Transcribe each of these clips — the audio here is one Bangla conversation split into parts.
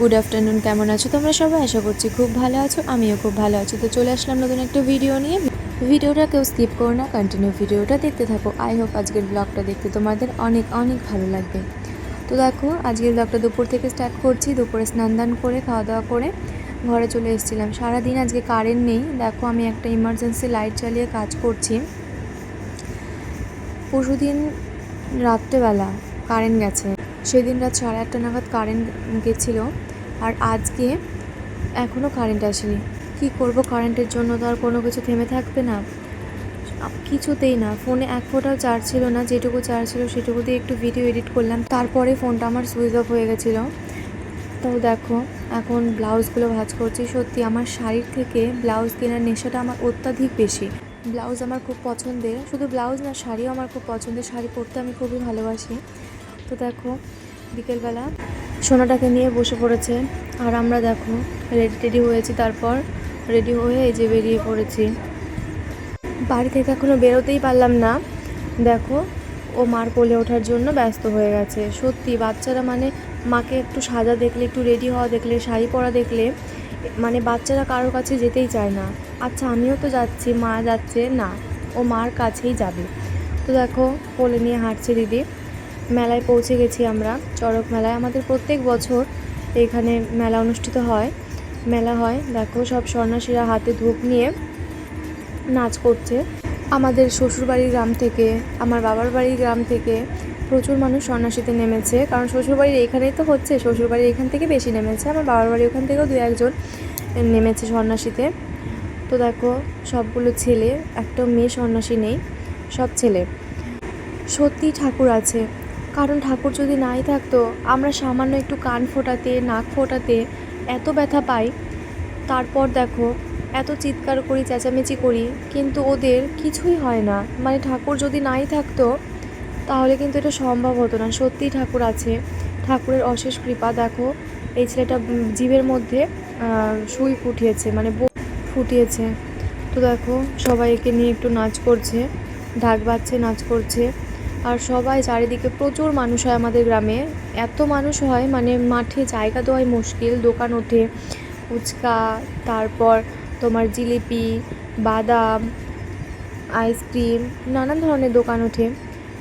গুড আফটারনুন কেমন আছো? তোমরা সবাই আশা করছি খুব ভালো আছো, আমিও খুব ভালো আছি। তো চলে আসলাম নতুন একটা ভিডিও নিয়ে। ভিডিওটা কেউ স্কিপ করো না কন্টিনিউ ভিডিওটা দেখতে থাকো। আই হোপ আজকের ব্লগটা দেখতে তোমাদের অনেক অনেক ভালো লাগবে। তো দেখো, আজকের ব্লগটা দুপুর থেকে স্টার্ট করছি, দুপুরে স্নান দান করে খাওয়া দাওয়া করে ঘরে চলে এসেছিলাম। সারাদিন আজকে কারেন্ট নেই। দেখো, আমি একটা ইমার্জেন্সি লাইট চালিয়ে কাজ করছি। পরশুদিন রাত্রেবেলা কারেন্ট গেছে। সেদিন রাত সাড়ে আটটা নাগাদ কারেন্ট গেছিল। আর আজকে এখনও কারেন্ট আসেনি। কী করব? কারেন্টের জন্য তো আর কোনো কিছু থেমে থাকবে না। কিছুতেই না। ফোনে এক ফোঁটাও চার্জ ছিল না। যেটুকু চার্জ ছিল সেটুকু দিয়ে একটু ভিডিও এডিট করলাম। তারপরে ফোনটা আমার সুইচ অফ হয়ে গেছিল। তো দেখো, এখন ব্লাউজগুলো ভাজ করছি। সত্যি আমার শাড়ির থেকে ব্লাউজ কেনার নেশাটা আমার অত্যাধিক বেশি। ব্লাউজ আমার খুব পছন্দের। শুধু ব্লাউজ না, শাড়িও আমার খুব পছন্দের। শাড়ি পরতে আমি খুবই ভালোবাসি। তো দেখো, বিকেলবেলা সোনাটাকে নিয়ে বসে পড়েছে। আর আমরা দেখো রেডি টেডি হয়েছি, তারপর রেডি হয়ে এই যে বেরিয়ে পড়েছি। বাড়ি থেকে এখনও বেরোতেই পারলাম না। দেখো, ও মার কোলে ওঠার জন্য ব্যস্ত হয়ে গেছে। সত্যি, বাচ্চারা মানে মাকে একটু সাজা দেখলে, একটু রেডি হওয়া দেখলে, শাড়ি পরা দেখলে মানে বাচ্চারা কারোর কাছে যেতেই চায় না। আচ্ছা আমিও তো যাচ্ছি, মা যাচ্ছে, না, ও মার কাছেই যাবে। তো দেখো, কোলে নিয়ে হাঁটছে দিদি। মেলায় পৌঁছে গেছি আমরা, চড়ক মেলায়। আমাদের প্রত্যেক বছর এখানে মেলা অনুষ্ঠিত হয়। মেলা হয়, দেখো, সব সন্ন্যাসীরা হাতে ধূপ নিয়ে নাচ করছে। আমাদের শ্বশুরবাড়ির গ্রাম থেকে, আমার বাবার বাড়ির গ্রাম থেকে প্রচুর মানুষ সন্ন্যাসীতে নেমেছে। কারণ শ্বশুরবাড়ির এখানেই তো হচ্ছে শ্বশুরবাড়ির এখান থেকে বেশি নেমেছে। আমার বাবার বাড়ি ওখান থেকেও দু একজন নেমেছে সন্ন্যাসীতে। তো দেখো, সবগুলো ছেলে, একটা মেয়ে সন্ন্যাসী নেই, সব ছেলে। সত্যি ঠাকুর আছে কারণ ঠাকুর যদি নাই থাকতো, আমরা সামান্য একটু কান ফোটাতে, নাক ফোটাতে এত ব্যথা পাই। তারপর দেখো, এত চিৎকার করি, চেঁচামেচি করি, কিন্তু ওদের কিছুই হয় না। মানে ঠাকুর যদি নাই থাকতো, তাহলে কিন্তু এটা সম্ভব হতো না। সত্যিই ঠাকুর আছে। ঠাকুরের অশেষ কৃপা, দেখো, এই ছেলেটা জিভের মধ্যে সুই ফুটিয়েছে মানে ফুটিয়েছে। তো দেখো, সবাই একে নিয়ে একটু নাচ করছে ঢাক বাজছে নাচ করছে। আর সবাই চারিদিকে প্রচুর মানুষ হয় আমাদের গ্রামে। এত মানুষ হয় মানে মাঠে জায়গা দেওয়াই মুশকিল। দোকান ওঠে, ফুচকা, তারপর তোমার জিলিপি, বাদাম, আইসক্রিম, নানান ধরনের দোকান ওঠে।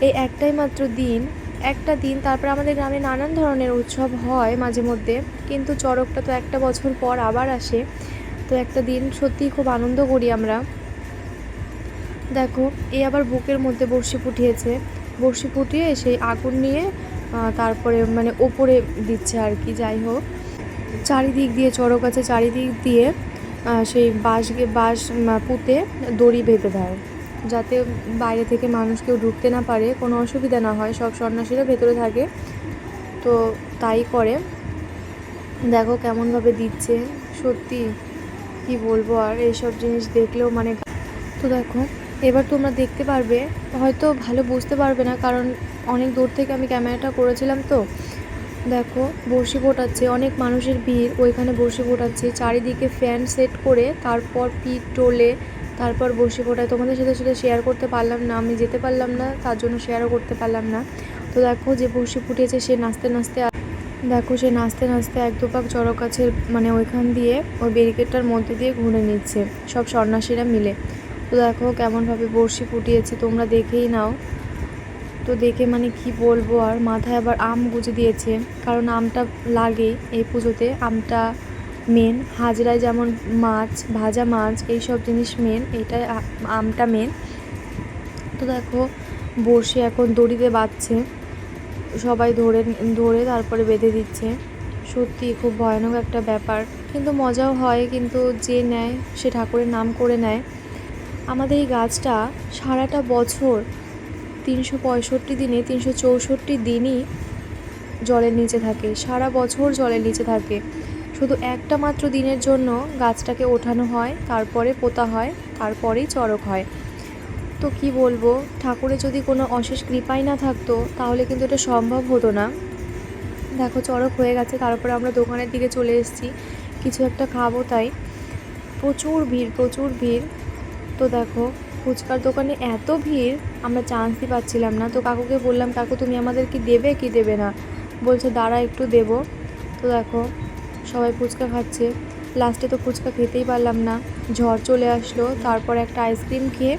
এই একটাই মাত্র দিন। একটা দিন, তারপর আমাদের গ্রামে নানান ধরনের উৎসব হয় মাঝে মধ্যে। কিন্তু চড়কটা তো একটা বছর পর আবার আসে। তো একটা দিন সত্যিই খুব আনন্দ করি আমরা। দেখো, এ আবার বুকের মধ্যে বড়শি ফুটিয়েছে। বড়শি ফুটিয়ে সেই আগুন নিয়ে তারপরে মানে ওপরে দিচ্ছে আর কি, যাই হোক। চারিদিক দিয়ে, চড়ক আছে, চারিদিক দিয়ে সেই বাঁশ বাঁশ পুঁতে দড়ি বেঁধে দেয়। যাতে বাইরে থেকে মানুষ কেউ ঢুকতে না পারে, কোনো অসুবিধা না হয়, সব সন্ন্যাসীরা ভেতরে থাকে। তো তাই করে। দেখো কেমনভাবে দিচ্ছে। সত্যি, কি বলব আর, এইসব জিনিস দেখলেও মানে তো দেখো এবার তোমরা দেখতে পারবে, হয়তো ভালো বুঝতে পারবে না, কারণ অনেক দূর থেকে আমি ক্যামেরাটা করেছিলাম তো। দেখো, বড়শি ফোটাচ্ছে, অনেক মানুষের ভিড়, ওইখানে বড়শি ফোটাচ্ছে, চারিদিকে ফ্যান সেট করে তারপর পিঠ টোলে তারপর বড়শি ফোটায়। তোমাদের সাথে সেটা শেয়ার করতে পারলাম না, আমি যেতে পারলাম না, তার জন্য শেয়ারও করতে পারলাম না। তো দেখো যে বড়শি ফুটিয়েছে সে নাচতে নাচতে দেখো সে নাচতে নাচতে এক দুপাক চড়ক গাছের মানে ওইখান দিয়ে, ওই ব্যারিকেডটার মধ্যে দিয়ে ঘুরে নিচ্ছে, সব সন্ন্যাসীরা মিলে। তো দেখো কেমনভাবে বড়শি ফুটিয়েছে, তোমরা দেখেই নাও। তো দেখে মানে কি বলব আর, মাথায় আবার আম গুজে দিয়েছে, কারণ আমটা লাগেই এই পুজোতে, আমটা মেন হাজরায় যেমন মাছ, ভাজা মাছ এই সব জিনিস মেন এইটাই আ- আমটা মেন তো দেখো, বড়শি এখন দড়িতে বাঁধছে, সবাই ধরে ধরে তারপরে বেঁধে দিচ্ছে। সত্যি খুব ভয়ানক একটা ব্যাপার। কিন্তু মজাও হয়, কিন্তু যে নেয়, সে ঠাকুরের নাম করে নেয়। আমাদের এই গাছটা সারাটা বছর তিনশো পঁয়ষট্টি দিনে, তিনশো চৌষট্টি দিনই জলের নিচে থাকে। সারা বছর জলের নিচে থাকে। শুধু একটা মাত্র দিনের জন্য গাছটাকে ওঠানো হয়, তারপরে পোতা হয়, তারপরেই চড়ক হয়। তো কি বলব, ঠাকুরের যদি কোনো অশেষ কৃপাই না থাকতো, তাহলে কিন্তু এটা সম্ভব হতো না। দেখো, চড়ক হয়ে গেছে, তারপরে আমরা দোকানের দিকে চলে এসেছি। কিছু একটা খাব তাই। প্রচুর ভিড় প্রচুর ভিড়। তো দেখো, ফুচকার দোকানে এত ভিড়, আমরা চান্সই পাচ্ছিলাম না। তো কাকুকে বললাম, কাকু, তুমি আমাদের কি দেবে কি দেবে না? বলছে, দাঁড়া, একটু দেবো। তো দেখো, সবাই ফুচকা খাচ্ছে। লাস্টে তো ফুচকা খেতেই পারলাম না। ঝড় চলে আসলো, তারপর একটা আইসক্রিম খেয়ে,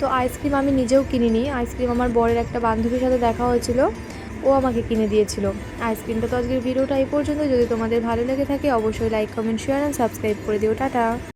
তো আইসক্রিম আমি নিজেও কিনিনি। আইসক্রিম আমার বরের একটা বান্ধবীর সাথে দেখা হয়েছিল, ও আমাকে কিনে দিয়েছিল। আইসক্রিমটা তো আজকের ভিডিওটা এই পর্যন্ত যদি তোমাদের ভালো লেগে থাকে, অবশ্যই like comment share and subscribe করে দিও। টাটা!